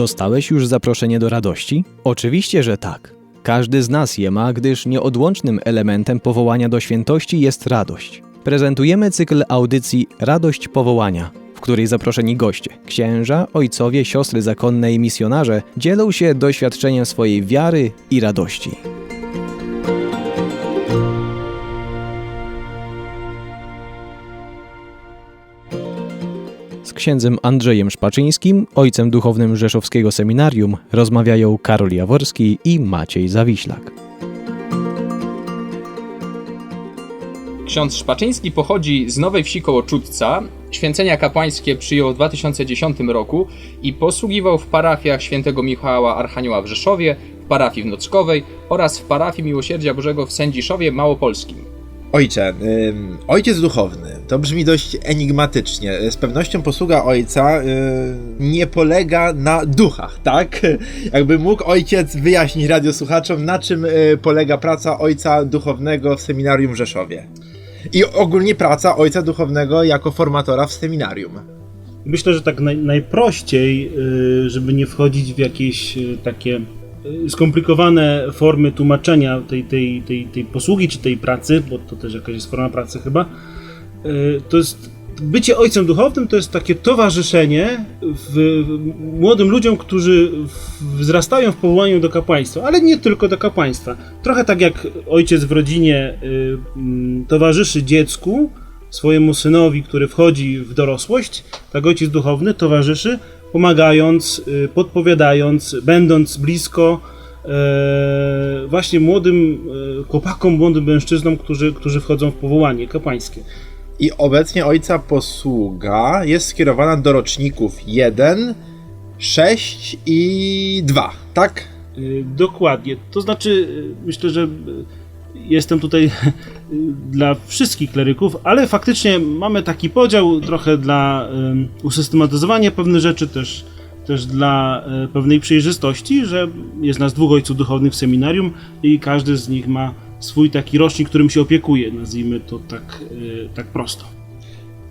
Dostałeś już zaproszenie do radości? Oczywiście, że tak. Każdy z nas je ma, gdyż nieodłącznym elementem powołania do świętości jest radość. Prezentujemy cykl audycji Radość Powołania, w której zaproszeni goście, księża, ojcowie, siostry zakonne i misjonarze dzielą się doświadczeniem swojej wiary i radości. Księdzem Andrzejem Szpaczyńskim, ojcem duchownym Rzeszowskiego Seminarium, rozmawiają Karol Jaworski i Maciej Zawiślak. Ksiądz Szpaczyński pochodzi z Nowej Wsi koło Czudca. Święcenia kapłańskie przyjął w 2010 roku i posługiwał w parafiach świętego Michała Archanioła w Rzeszowie, w parafii w Nockowej oraz w parafii Miłosierdzia Bożego w Sędziszowie Małopolskim. Ojcze, ojciec duchowny, to brzmi dość enigmatycznie. Z pewnością posługa ojca y, nie polega na duchach, tak? Jakby mógł ojciec wyjaśnić radiosłuchaczom, na czym y, polega praca ojca duchownego w seminarium w Rzeszowie. I ogólnie praca ojca duchownego jako formatora w seminarium. Myślę, że tak naj, najprościej, y, żeby nie wchodzić w jakieś takie skomplikowane formy tłumaczenia tej, tej, tej, tej posługi czy tej pracy, bo to też jakaś jest forma pracy chyba, y, to jest bycie ojcem duchownym to jest takie towarzyszenie w, w młodym ludziom, którzy wzrastają w powołaniu do kapłaństwa, ale nie tylko do kapłaństwa. Trochę tak jak ojciec w rodzinie y, mm, towarzyszy dziecku, swojemu synowi, który wchodzi w dorosłość, tak ojciec duchowny towarzyszy, pomagając, y, podpowiadając, będąc blisko e, właśnie młodym e, chłopakom, młodym mężczyznom, którzy, którzy wchodzą w powołanie kapłańskie. I obecnie ojca posługa jest skierowana do roczników 1, 6 i 2, tak? Y, Dokładnie. To znaczy, y, myślę, że jestem tutaj y, dla wszystkich kleryków, ale faktycznie mamy taki podział trochę dla ym, usystematyzowania pewnych rzeczy, też, też dla y, pewnej przejrzystości, że jest nas dwóch ojców duchownych w seminarium i każdy z nich ma swój taki rocznik, którym się opiekuje, nazwijmy to tak, y, tak prosto.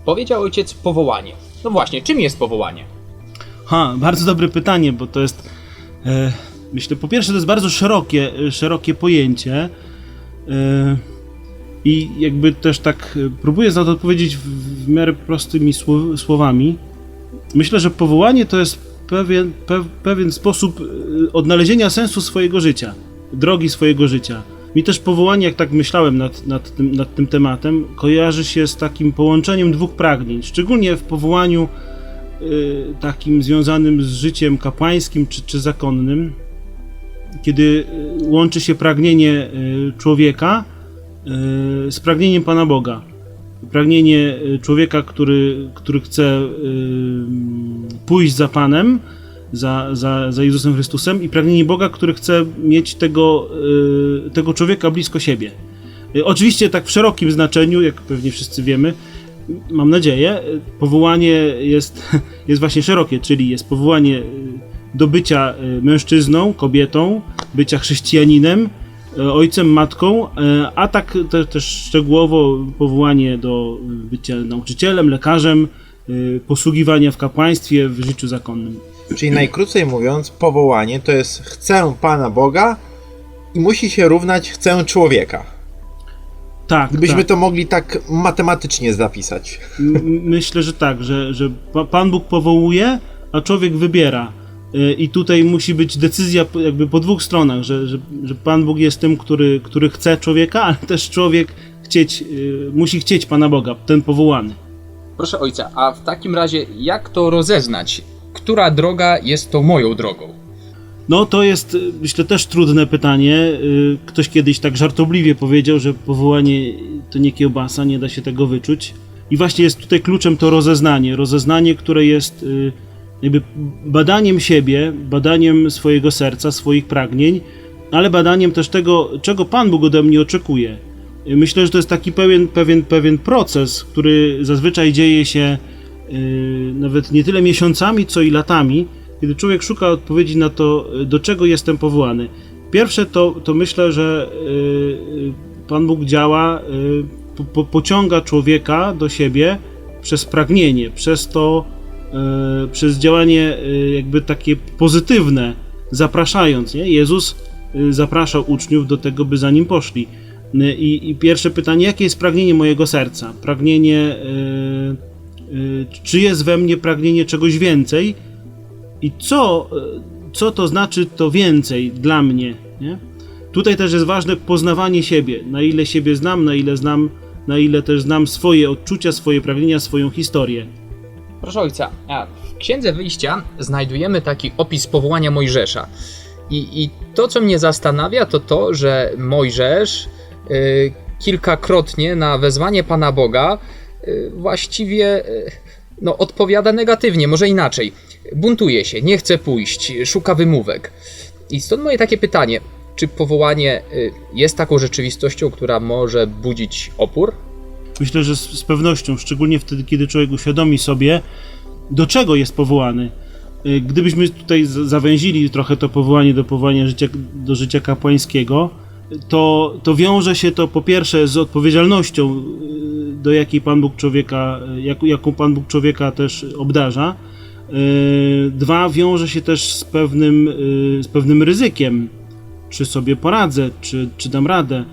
Powiedział ojciec powołanie. No właśnie, czym jest powołanie? Ha, bardzo dobre pytanie, bo to jest. E, myślę, po pierwsze, to jest bardzo szerokie, szerokie pojęcie. E, I jakby też tak e, próbuję na to odpowiedzieć w, miarę prostymi słow, słowami. Myślę, że powołanie to jest pewien, pe, pewien sposób e, odnalezienia sensu swojego życia, drogi swojego życia. Mi też powołanie, jak tak myślałem nad, nad, tym, nad tym tematem, kojarzy się z takim połączeniem dwóch pragnień. Szczególnie w powołaniu y, takim związanym z życiem kapłańskim czy, czy zakonnym, kiedy y, łączy się pragnienie y, człowieka y, z pragnieniem Pana Boga. Pragnienie człowieka, który, który chce pójść za Panem, za, za, za Jezusem Chrystusem, i pragnienie Boga, który chce mieć tego, tego człowieka blisko siebie. Oczywiście tak w szerokim znaczeniu, jak pewnie wszyscy wiemy, mam nadzieję, powołanie jest, jest właśnie szerokie, czyli jest powołanie do bycia y, mężczyzną, kobietą, bycia chrześcijaninem, y, ojcem, matką, y, a tak te, też szczegółowo powołanie do bycia nauczycielem, lekarzem, posługiwania w kapłaństwie, w życiu zakonnym. Czyli najkrócej mówiąc, powołanie to jest chcę Pana Boga i musi się równać chcę człowieka. Tak, Gdybyśmy tak. to mogli tak matematycznie zapisać. Myślę, że tak, że, że Pa- Pan Bóg powołuje, a człowiek wybiera. Y, I tutaj musi być decyzja jakby po dwóch stronach, że, że, że Pan Bóg jest tym, który, który chce człowieka, ale też człowiek chcieć, y, musi chcieć Pana Boga, ten powołany. Proszę ojca, a w takim razie jak to rozeznać? Która droga jest tą moją drogą? No to jest, y, myślę, też trudne pytanie. Ktoś kiedyś tak żartobliwie powiedział, że powołanie to nie kiełbasa, nie da się tego wyczuć. I właśnie jest tutaj kluczem to rozeznanie. Rozeznanie, które jest jakby badaniem siebie, badaniem swojego serca, swoich pragnień, ale badaniem też tego, czego Pan Bóg ode mnie oczekuje. Myślę, że to jest taki pewien, pewien, pewien proces, który zazwyczaj dzieje się y, nawet nie tyle miesiącami, co i latami, kiedy człowiek szuka odpowiedzi na to, do czego jestem powołany. Pierwsze to, to myślę, że y, y, Pan Bóg działa, y, po, po, pociąga człowieka do siebie przez pragnienie, przez to, przez działanie e, jakby takie pozytywne, zapraszając, nie? Jezus e, zapraszał uczniów do tego, by za nim poszli. E, I, I pierwsze pytanie, jakie jest pragnienie mojego serca? Pragnienie, e, e, czy jest we mnie pragnienie czegoś więcej? I co, e, co to znaczy to więcej dla mnie? Nie? Tutaj też jest ważne poznawanie siebie. Na ile siebie znam, na ile znam, na ile też znam swoje odczucia, swoje pragnienia, swoją historię. Proszę ojca, a w Księdze Wyjścia znajdujemy taki opis powołania Mojżesza. I, I to, co mnie zastanawia, to to, że Mojżesz y, kilkakrotnie na wezwanie Pana Boga y, właściwie y, no, odpowiada negatywnie, może inaczej. Buntuje się, nie chce pójść, szuka wymówek. I stąd moje takie pytanie: czy powołanie y, jest taką rzeczywistością, która może budzić opór? Myślę, że z, z pewnością, szczególnie wtedy, kiedy człowiek uświadomi sobie, do czego jest powołany. Y, Gdybyśmy tutaj zawęzili trochę to powołanie do powołania życia, do życia kapłańskiego, to, to wiąże się to po pierwsze z odpowiedzialnością, y, do jakiej Pan Bóg człowieka, y, jak, jaką Pan Bóg człowieka też obdarza. Dwa, wiąże się też z pewnym, z pewnym ryzykiem, czy sobie poradzę, czy, czy dam radę,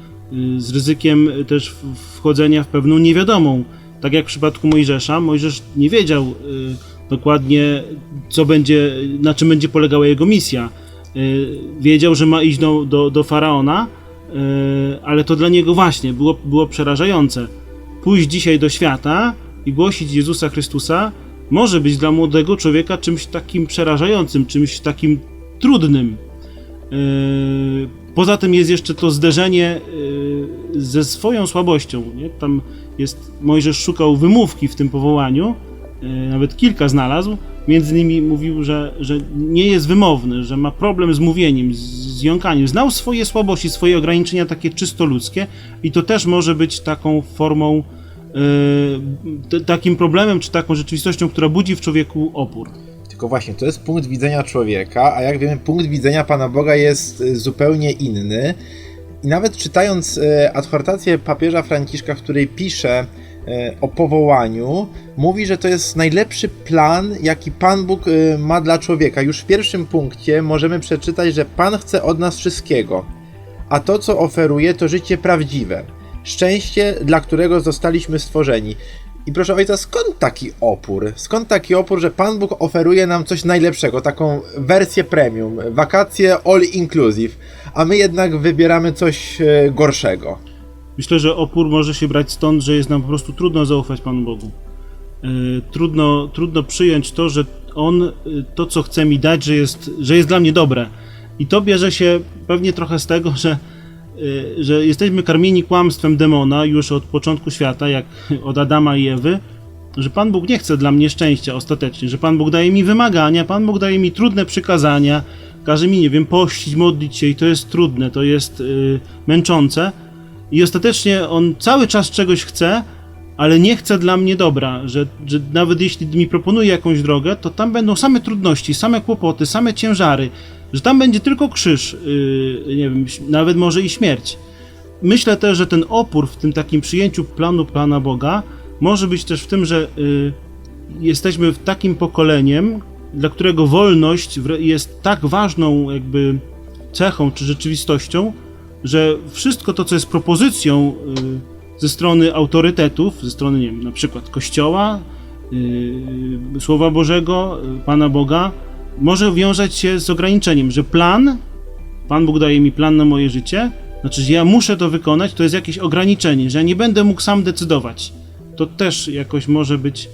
z ryzykiem też wchodzenia w pewną niewiadomą. Tak jak w przypadku Mojżesza, Mojżesz nie wiedział y, dokładnie, co będzie, na czym będzie polegała jego misja. Y, Wiedział, że ma iść do, do, do faraona, y, ale to dla niego właśnie było, było przerażające. Pójść dzisiaj do świata i głosić Jezusa Chrystusa może być dla młodego człowieka czymś takim przerażającym, czymś takim trudnym. Yy, Poza tym jest jeszcze to zderzenie yy, ze swoją słabością. Nie? Tam jest, Mojżesz szukał wymówki w tym powołaniu, yy, nawet kilka znalazł. Między innymi mówił, że, że nie jest wymowny, że ma problem z mówieniem, z, jąkaniem. Znał swoje słabości, swoje ograniczenia takie czysto ludzkie i to też może być taką formą, yy, t- takim problemem, czy taką rzeczywistością, która budzi w człowieku opór. Tylko właśnie, to jest punkt widzenia człowieka, a jak wiemy, punkt widzenia Pana Boga jest y, zupełnie inny. I nawet czytając y, adhortację papieża Franciszka, w której pisze y, o powołaniu, mówi, że to jest najlepszy plan, jaki Pan Bóg ma dla człowieka. Już w pierwszym punkcie możemy przeczytać, że Pan chce od nas wszystkiego, a to, co oferuje, to życie prawdziwe. Szczęście, dla którego zostaliśmy stworzeni. I proszę ojca, skąd taki opór? Skąd taki opór, że Pan Bóg oferuje nam coś najlepszego, taką wersję premium, wakacje all inclusive, a my jednak wybieramy coś e, gorszego? Myślę, że opór może się brać stąd, że jest nam po prostu trudno zaufać Panu Bogu. Yy, trudno, trudno przyjąć to, że On yy, to, co chce mi dać, że jest, że jest dla mnie dobre. I to bierze się pewnie trochę z tego, że, że jesteśmy karmieni kłamstwem demona już od początku świata, jak od Adama i Ewy, że Pan Bóg nie chce dla mnie szczęścia ostatecznie, że Pan Bóg daje mi wymagania, Pan Bóg daje mi trudne przykazania, każe mi, nie wiem, pościć, modlić się i to jest trudne, to jest yy, męczące. I ostatecznie on cały czas czegoś chce, ale nie chce dla mnie dobra, że, że nawet jeśli mi proponuje jakąś drogę, to tam będą same trudności, same kłopoty, same ciężary, że tam będzie tylko krzyż, yy, nie wiem, nawet może i śmierć. Myślę też, że ten opór w tym takim przyjęciu planu Pana Boga może być też w tym, że yy, jesteśmy w takim pokoleniem, dla którego wolność jest tak ważną jakby cechą czy rzeczywistością, że wszystko to, co jest propozycją y, ze strony autorytetów, ze strony, nie wiem, na przykład Kościoła, y, Słowa Bożego, y, Pana Boga, może wiązać się z ograniczeniem, że plan, Pan Bóg daje mi plan na moje życie, znaczy, że ja muszę to wykonać, to jest jakieś ograniczenie, że ja nie będę mógł sam decydować. To też jakoś może być,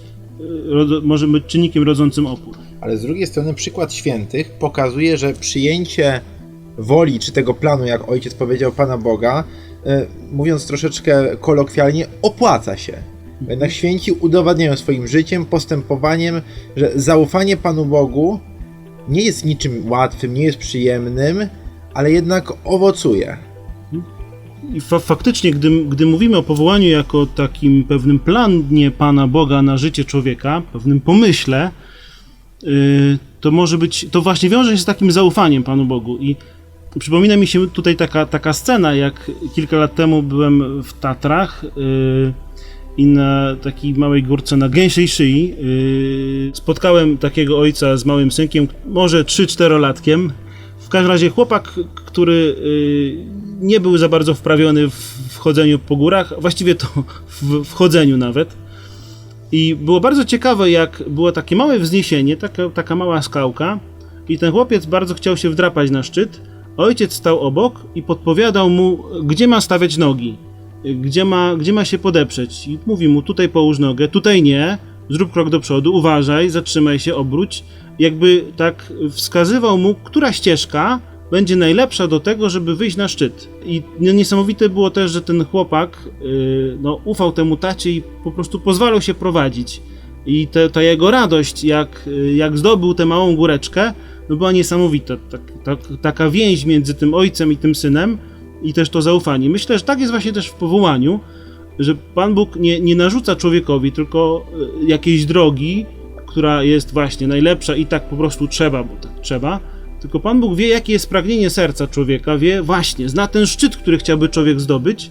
rodo, może być czynnikiem rodzącym opór. Ale z drugiej strony przykład świętych pokazuje, że przyjęcie woli czy tego planu, jak ojciec powiedział Pana Boga, e, mówiąc troszeczkę kolokwialnie, opłaca się. Jednak święci udowadniają swoim życiem, postępowaniem, że zaufanie Panu Bogu nie jest niczym łatwym, nie jest przyjemnym, ale jednak owocuje. I fa faktycznie, gdy, gdy mówimy o powołaniu jako takim pewnym planie Pana Boga na życie człowieka, pewnym pomyśle, yy, to może być, to właśnie wiąże się z takim zaufaniem Panu Bogu. I przypomina mi się tutaj taka, taka scena, jak kilka lat temu byłem w Tatrach yy, i na takiej małej górce na gęsiej szyi yy, spotkałem takiego ojca z małym synkiem, może 3-4-latkiem. W każdym razie chłopak, który yy, nie był za bardzo wprawiony w, chodzeniu po górach, właściwie to w, w chodzeniu nawet. I było bardzo ciekawe, jak było takie małe wzniesienie, taka, taka mała skałka, i ten chłopiec bardzo chciał się wdrapać na szczyt. Ojciec stał obok i podpowiadał mu, gdzie ma stawiać nogi, gdzie ma, gdzie ma się podeprzeć. I mówi mu: tutaj połóż nogę, tutaj nie, zrób krok do przodu, uważaj, zatrzymaj się, obróć. Jakby tak wskazywał mu, która ścieżka będzie najlepsza do tego, żeby wyjść na szczyt. I niesamowite było też, że ten chłopak yy, no, ufał temu tacie i po prostu pozwalał się prowadzić. I ta jego radość, jak, y, jak zdobył tę małą góreczkę, no była niesamowita. Tak, tak, taka więź między tym ojcem i tym synem i też to zaufanie. Myślę, że tak jest właśnie też w powołaniu, że Pan Bóg nie, nie narzuca człowiekowi tylko y, jakiejś drogi, która jest właśnie najlepsza i tak po prostu trzeba, bo tak trzeba, tylko Pan Bóg wie, jakie jest pragnienie serca człowieka, wie właśnie, zna ten szczyt, który chciałby człowiek zdobyć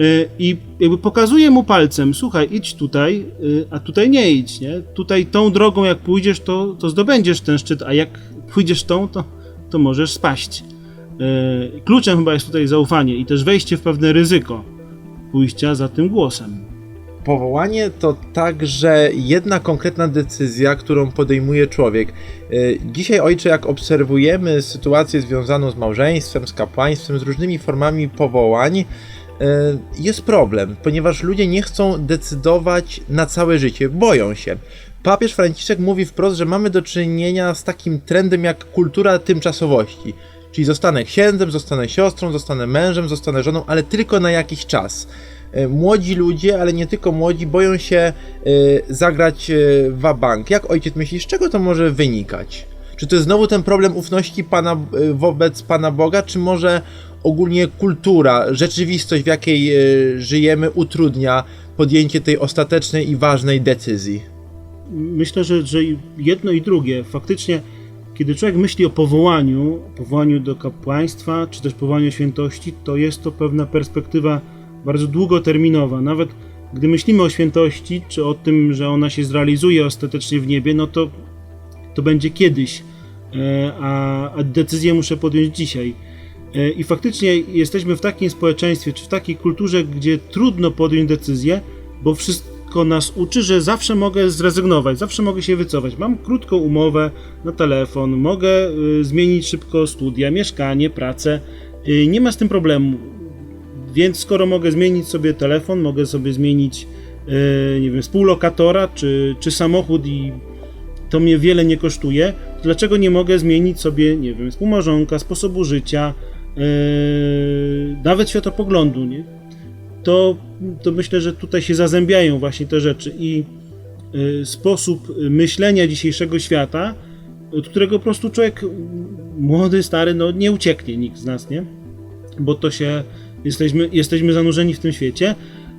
y, i jakby pokazuje mu palcem, słuchaj, idź tutaj, y, a tutaj nie idź, nie? Tutaj tą drogą jak pójdziesz, to, to zdobędziesz ten szczyt, a jak pójdziesz tą, to, to możesz spaść. Y, Kluczem chyba jest tutaj zaufanie i też wejście w pewne ryzyko pójścia za tym głosem. Powołanie to także jedna konkretna decyzja, którą podejmuje człowiek. Y, Dzisiaj, ojcze, jak obserwujemy sytuację związaną z małżeństwem, z kapłaństwem, z różnymi formami powołań, y, jest problem, ponieważ ludzie nie chcą decydować na całe życie, boją się. Papież Franciszek mówi wprost, że mamy do czynienia z takim trendem jak kultura tymczasowości. Czyli zostanę księdzem, zostanę siostrą, zostanę mężem, zostanę żoną, ale tylko na jakiś czas. E, Młodzi ludzie, ale nie tylko młodzi, boją się e, zagrać e, wabank. Jak ojciec myśli, z czego to może wynikać? Czy to jest znowu ten problem ufności Pana wobec Pana Boga, czy może ogólnie kultura, rzeczywistość, w jakiej żyjemy, utrudnia podjęcie tej ostatecznej i ważnej decyzji? Myślę, że, że jedno i drugie. Faktycznie, kiedy człowiek myśli o powołaniu, powołaniu do kapłaństwa, czy też powołaniu świętości, to jest to pewna perspektywa bardzo długoterminowa. Nawet gdy myślimy o świętości, czy o tym, że ona się zrealizuje ostatecznie w niebie, no to to będzie kiedyś, e, a, a decyzję muszę podjąć dzisiaj. E, I faktycznie jesteśmy w takim społeczeństwie, czy w takiej kulturze, gdzie trudno podjąć decyzję, bo nas uczy, że zawsze mogę zrezygnować, zawsze mogę się wycofać. Mam krótką umowę na telefon, mogę y, zmienić szybko studia, mieszkanie, pracę. Y, nie ma z tym problemu. Więc skoro mogę zmienić sobie telefon, mogę sobie zmienić y, nie wiem, współlokatora czy, czy samochód i to mnie wiele nie kosztuje, dlaczego nie mogę zmienić sobie, nie wiem, współmałżonka, sposobu życia, nawet światopoglądu, nie? To, to myślę, że tutaj się zazębiają właśnie te rzeczy i yy, sposób myślenia dzisiejszego świata, od którego po prostu człowiek młody, stary, no nie ucieknie nikt z nas, nie? Bo to się, jesteśmy, jesteśmy zanurzeni w tym świecie.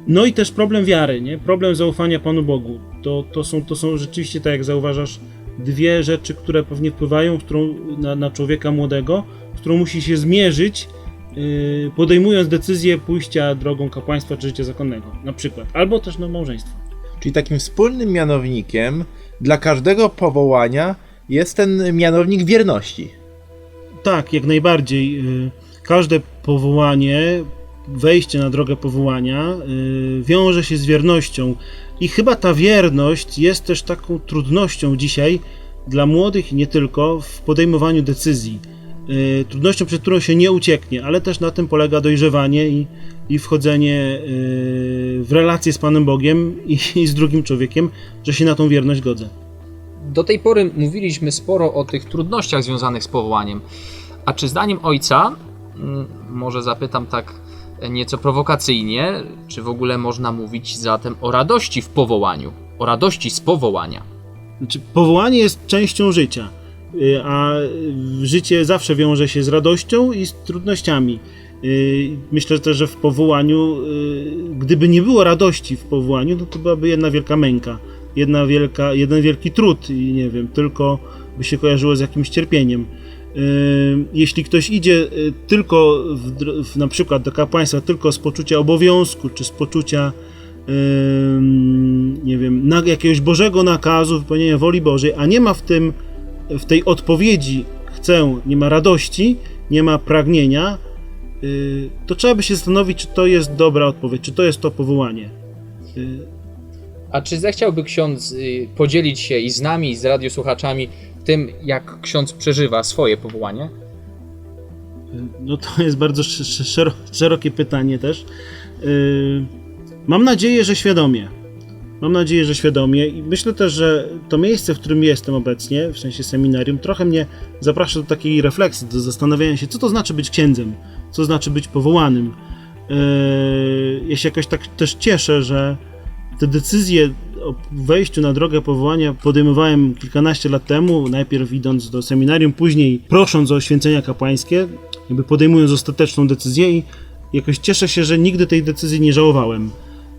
No i też problem wiary, nie? Problem zaufania Panu Bogu. To, to, są, to są rzeczywiście, tak jak zauważasz, dwie rzeczy, które pewnie wpływają którą, na, na człowieka młodego, z którą musi się zmierzyć, podejmując decyzję pójścia drogą kapłaństwa czy życia zakonnego, na przykład. Albo też no, małżeństwa. Czyli takim wspólnym mianownikiem dla każdego powołania jest ten mianownik wierności. Tak, jak najbardziej. yy, Każde powołanie, wejście na drogę powołania yy, wiąże się z wiernością. I chyba ta wierność jest też taką trudnością dzisiaj dla młodych i nie tylko w podejmowaniu decyzji. Yy, Trudnością, przed którą się nie ucieknie, ale też na tym polega dojrzewanie i, i wchodzenie yy, w relacje z Panem Bogiem i, i z drugim człowiekiem, że się na tą wierność godzę. Do tej pory mówiliśmy sporo o tych trudnościach związanych z powołaniem. A czy zdaniem ojca, może zapytam tak nieco prowokacyjnie, czy w ogóle można mówić zatem o radości w powołaniu, o radości z powołania? Znaczy, powołanie jest częścią życia, y, a życie zawsze wiąże się z radością i z trudnościami. Y, Myślę też, że w powołaniu, y, gdyby nie było radości w powołaniu, no to byłaby jedna wielka męka, jedna wielka, jeden wielki trud i nie wiem, tylko by się kojarzyło z jakimś cierpieniem. Y, Jeśli ktoś idzie y, tylko w, na przykład do kapłaństwa tylko z poczucia obowiązku, czy z poczucia nie wiem, jakiegoś Bożego nakazu, wypełnienia woli Bożej, a nie ma w tym, w tej odpowiedzi chcę, nie ma radości, nie ma pragnienia, y, to trzeba by się zastanowić, czy to jest dobra odpowiedź, czy to jest to powołanie. Y, A czy zechciałby ksiądz y, podzielić się i z nami, i z radiosłuchaczami tym, jak ksiądz przeżywa swoje powołanie? No to jest bardzo sz- sz- szero- szerokie pytanie też. Mam nadzieję, że świadomie. Mam nadzieję, że świadomie i myślę też, że to miejsce, w którym jestem obecnie, w sensie seminarium, trochę mnie zaprasza do takiej refleksji, do zastanawiania się, co to znaczy być księdzem, co znaczy być powołanym. Yy, Ja się jakoś tak też cieszę, że te decyzje o wejściu na drogę powołania podejmowałem kilkanaście lat temu, najpierw idąc do seminarium, później prosząc o święcenia kapłańskie, jakby podejmując ostateczną decyzję i jakoś cieszę się, że nigdy tej decyzji nie żałowałem.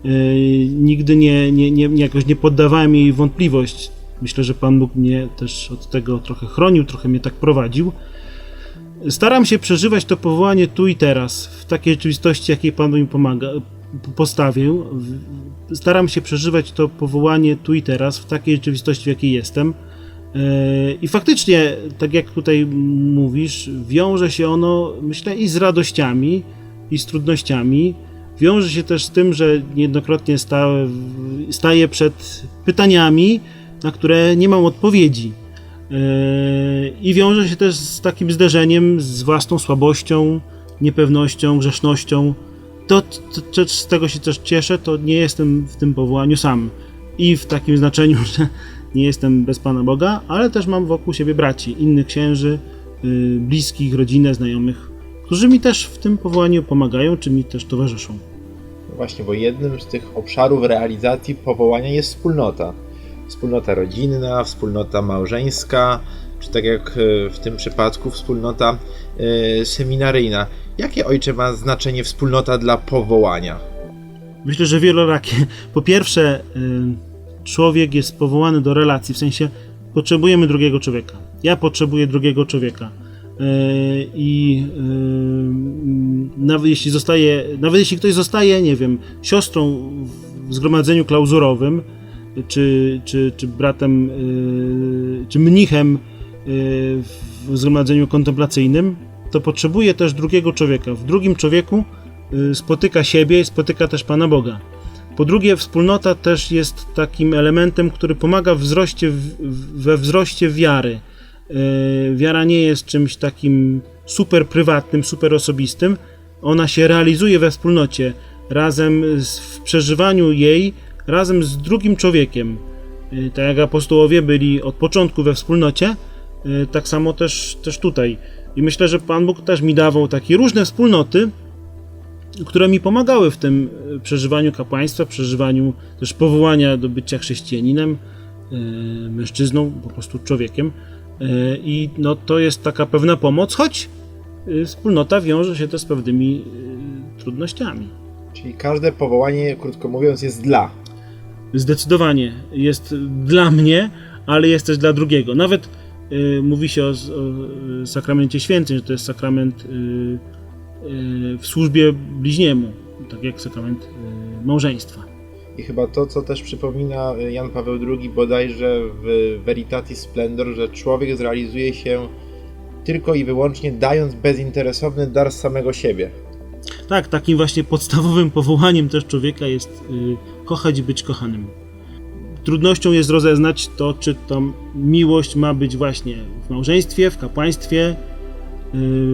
Yy, nigdy nie, nie, nie, jakoś nie poddawałem jej wątpliwość. Myślę, że Pan Bóg mnie też od tego trochę chronił, trochę mnie tak prowadził. Staram się przeżywać to powołanie tu i teraz, w takiej rzeczywistości, jakiej Pan mi pomaga, postawił. Staram się przeżywać to powołanie tu i teraz, w takiej rzeczywistości, w jakiej jestem. Yy, I faktycznie, tak jak tutaj mówisz, wiąże się ono, myślę, i z radościami, i z trudnościami. Wiąże się też z tym, że niejednokrotnie sta, staję przed pytaniami, na które nie mam odpowiedzi. Yy, I wiąże się też z takim zderzeniem z własną słabością, niepewnością, grzesznością. To, to, z tego się też cieszę, to nie jestem w tym powołaniu sam. I w takim znaczeniu, że nie jestem bez Pana Boga, ale też mam wokół siebie braci, innych księży, yy, bliskich, rodzinę, znajomych, którzy mi też w tym powołaniu pomagają, czy mi też towarzyszą. No Właśnie, bo jednym z tych obszarów realizacji powołania jest wspólnota. Wspólnota rodzinna, wspólnota małżeńska, czy tak jak e, w tym przypadku wspólnota e, seminaryjna. Jakie ojcze ma znaczenie wspólnota dla powołania? Myślę, że wielorakie. Po pierwsze, y, człowiek jest powołany do relacji, w sensie potrzebujemy drugiego człowieka. Ja potrzebuję drugiego człowieka. Y, I y, nawet jeśli zostaje, nawet jeśli ktoś zostaje, nie wiem, siostrą w zgromadzeniu klauzurowym, czy, czy, czy bratem, y, czy mnichem w zgromadzeniu kontemplacyjnym, to potrzebuje też drugiego człowieka. W drugim człowieku spotyka siebie i spotyka też Pana Boga. Po drugie, wspólnota też jest takim elementem, który pomaga wzroście, we wzroście wiary. Y, Wiara nie jest czymś takim super prywatnym, super osobistym. Ona się realizuje we wspólnocie, razem z, w przeżywaniu jej, razem z drugim człowiekiem. Y, Tak jak apostołowie byli od początku we wspólnocie, y, tak samo też, też tutaj. I myślę, że Pan Bóg też mi dawał takie różne wspólnoty, które mi pomagały w tym e, przeżywaniu kapłaństwa, przeżywaniu też powołania do bycia chrześcijaninem, e, mężczyzną, po prostu człowiekiem. E, I no, to jest taka pewna pomoc, choć e, wspólnota wiąże się też z pewnymi e, trudnościami. Czyli każde powołanie, krótko mówiąc, jest dla. Zdecydowanie jest dla mnie, ale jest też dla drugiego. Nawet y, mówi się o, o sakramencie święceń, że to jest sakrament y, y, w służbie bliźniemu, tak jak sakrament małżeństwa. I chyba to, co też przypomina Jan Paweł II bodajże w Veritatis Splendor, że człowiek zrealizuje się tylko i wyłącznie dając bezinteresowny dar z samego siebie. Tak, takim właśnie podstawowym powołaniem też człowieka jest y, kochać i być kochanym. Trudnością jest rozeznać to, czy ta miłość ma być właśnie w małżeństwie, w kapłaństwie, y,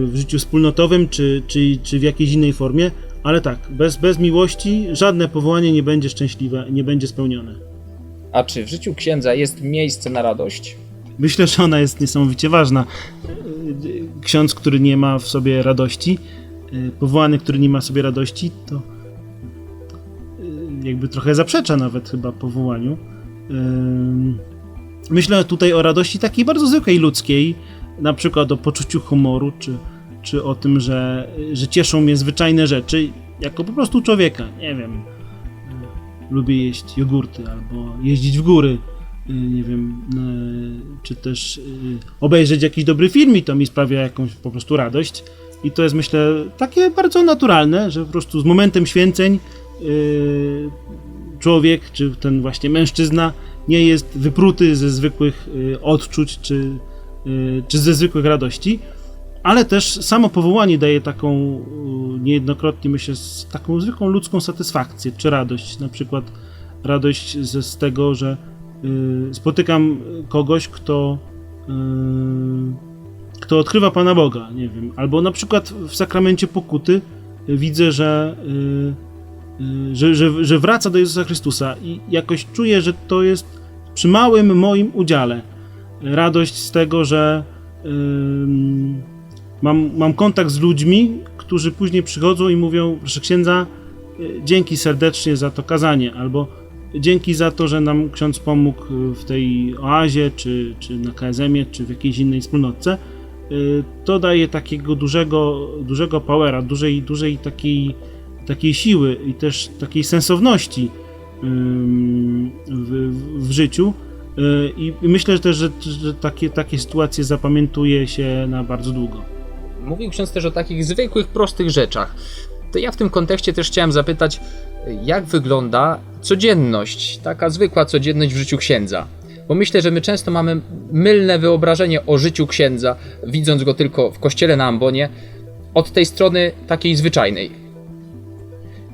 w życiu wspólnotowym, czy, czy, czy w jakiejś innej formie. Ale tak, bez, bez miłości żadne powołanie nie będzie szczęśliwe, nie będzie spełnione. A czy w życiu księdza jest miejsce na radość? Myślę, że ona jest niesamowicie ważna. Ksiądz, który nie ma w sobie radości, powołany, który nie ma w sobie radości, to jakby trochę zaprzecza nawet chyba powołaniu. Myślę tutaj o radości takiej bardzo zwykłej, ludzkiej, na przykład o poczuciu humoru, czy, czy o tym, że, że cieszą mnie zwyczajne rzeczy, jako po prostu człowieka. Nie wiem, y, lubię jeść jogurty albo jeździć w góry y, nie wiem, y, czy też obejrzeć jakiś dobry film i to mi sprawia jakąś po prostu radość. I to jest myślę takie bardzo naturalne, że po prostu z momentem święceń człowiek, czy ten właśnie mężczyzna nie jest wypruty ze zwykłych odczuć, czy, czy ze zwykłych radości, ale też samo powołanie daje taką y, niejednokrotnie, myślę, taką zwykłą ludzką satysfakcję, czy radość, na przykład radość ze, z tego, że y, spotykam kogoś, kto y, kto odkrywa Pana Boga, nie wiem, albo na przykład w sakramencie pokuty widzę, że, y, y, że, że, że wraca do Jezusa Chrystusa i jakoś czuję, że to jest przy małym moim udziale. Radość z tego, że mam, mam kontakt z ludźmi, którzy później przychodzą i mówią, proszę księdza, y, dzięki serdecznie za to kazanie, albo dzięki za to, że nam ksiądz pomógł y, w tej oazie, czy, czy na KSM-ie, czy w jakiejś innej wspólnotce. Y, To daje takiego dużego, dużego powera, dużej, dużej takiej, takiej siły i też takiej sensowności w, w, życiu. I myślę też, że, że takie, takie sytuacje zapamiętuje się na bardzo długo. Mówił ksiądz też o takich zwykłych, prostych rzeczach. To ja w tym kontekście też chciałem zapytać, jak wygląda codzienność, taka zwykła codzienność w życiu księdza? Bo myślę, że my często mamy mylne wyobrażenie o życiu księdza, widząc go tylko w kościele na ambonie, od tej strony takiej zwyczajnej.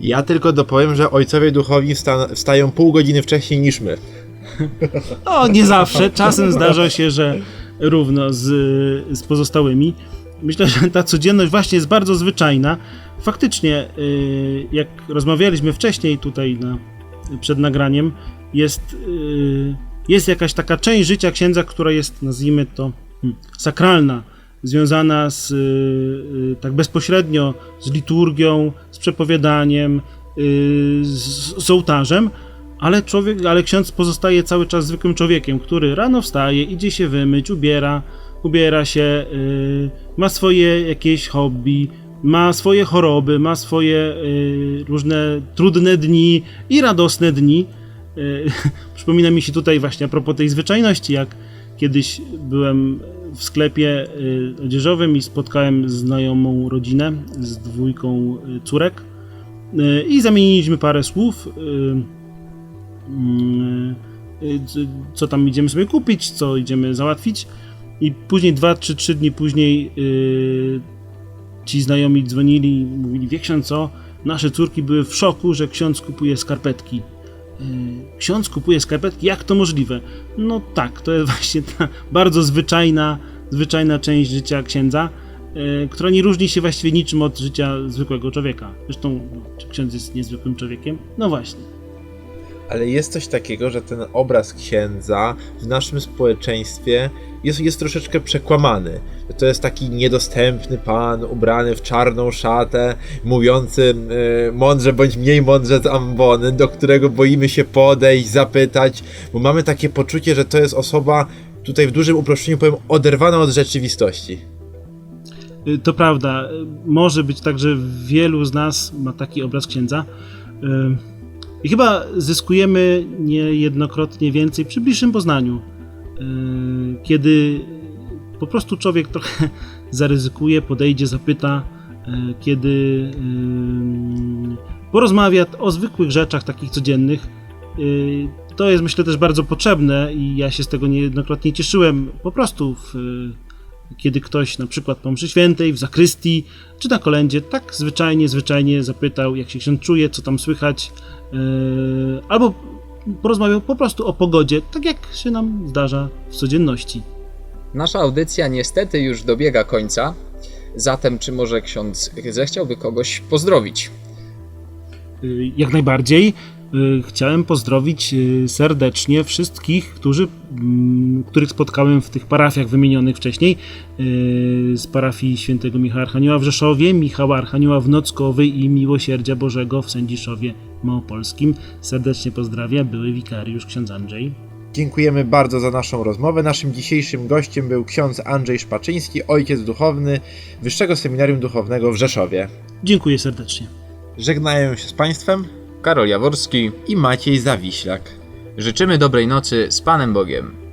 Ja tylko dopowiem, że ojcowie duchowi wsta- wstają pół godziny wcześniej niż my. No, nie zawsze. Czasem zdarza się, że równo z, z pozostałymi. Myślę, że ta codzienność właśnie jest bardzo zwyczajna. Faktycznie, y, jak rozmawialiśmy wcześniej tutaj na, przed nagraniem, jest, y, jest jakaś taka część życia księdza, która jest, nazwijmy to, hmm, sakralna, związana z, y, tak bezpośrednio z liturgią, z przepowiadaniem, z, z ołtarzem, ale człowiek, ale ksiądz pozostaje cały czas zwykłym człowiekiem, który rano wstaje, idzie się wymyć, ubiera, ubiera się, y, ma swoje jakieś hobby, ma swoje choroby, ma swoje y, różne trudne dni i radosne dni. Y, przypomina mi się tutaj właśnie a propos tej zwyczajności, jak kiedyś byłem w sklepie y, odzieżowym i spotkałem znajomą rodzinę z dwójką y, córek y, i zamieniliśmy parę słów. y, Mm, co tam idziemy sobie kupić, co idziemy załatwić. I później, dwa czy trzy dni później, y, ci znajomi dzwonili i mówili: Wie ksiądz co? Nasze córki były w szoku, że ksiądz kupuje skarpetki. Y, Ksiądz kupuje skarpetki? Jak to możliwe? No tak, to jest właśnie ta bardzo zwyczajna, zwyczajna część życia księdza, y, która nie różni się właściwie niczym od życia zwykłego człowieka. Zresztą, no, czy ksiądz jest niezwykłym człowiekiem? No właśnie. Ale jest coś takiego, że ten obraz księdza w naszym społeczeństwie jest, jest troszeczkę przekłamany. To jest taki niedostępny pan, ubrany w czarną szatę, mówiący e, mądrze bądź mniej mądrze z ambony, do którego boimy się podejść, zapytać, bo mamy takie poczucie, że to jest osoba, tutaj w dużym uproszczeniu powiem, oderwana od rzeczywistości. Y, To prawda. y, Może być tak, że wielu z nas ma taki obraz księdza. Y, I chyba zyskujemy niejednokrotnie więcej przy bliższym poznaniu. Y, Kiedy po prostu człowiek trochę zaryzykuje, podejdzie, zapyta, y, kiedy porozmawia o zwykłych rzeczach, takich codziennych. Y, To jest myślę też bardzo potrzebne i ja się z tego niejednokrotnie cieszyłem. Po prostu w, kiedy ktoś na przykład po mszy świętej, w zakrystii, czy na kolędzie, tak zwyczajnie, zwyczajnie zapytał, jak się ksiądz czuje, co tam słychać, albo porozmawiał po prostu o pogodzie, tak jak się nam zdarza w codzienności. Nasza audycja niestety już dobiega końca. Zatem, czy może ksiądz zechciałby kogoś pozdrowić? Y, Jak najbardziej. Y, Chciałem pozdrowić serdecznie wszystkich, którzy, mm, których spotkałem w tych parafiach wymienionych wcześniej. Z parafii świętego Michała Archanioła w Rzeszowie, Michała Archanioła w Nockowej i Miłosierdzia Bożego w Sędziszowie Małopolskim. Serdecznie pozdrawiam, były wikariusz ksiądz Andrzej. Dziękujemy bardzo za naszą rozmowę. Naszym dzisiejszym gościem był ksiądz Andrzej Szpaczyński, ojciec duchowny Wyższego Seminarium Duchownego w Rzeszowie. Dziękuję serdecznie. Żegnają się z Państwem Karol Jaworski. i Maciej Zawiślak. Życzymy dobrej nocy z Panem Bogiem.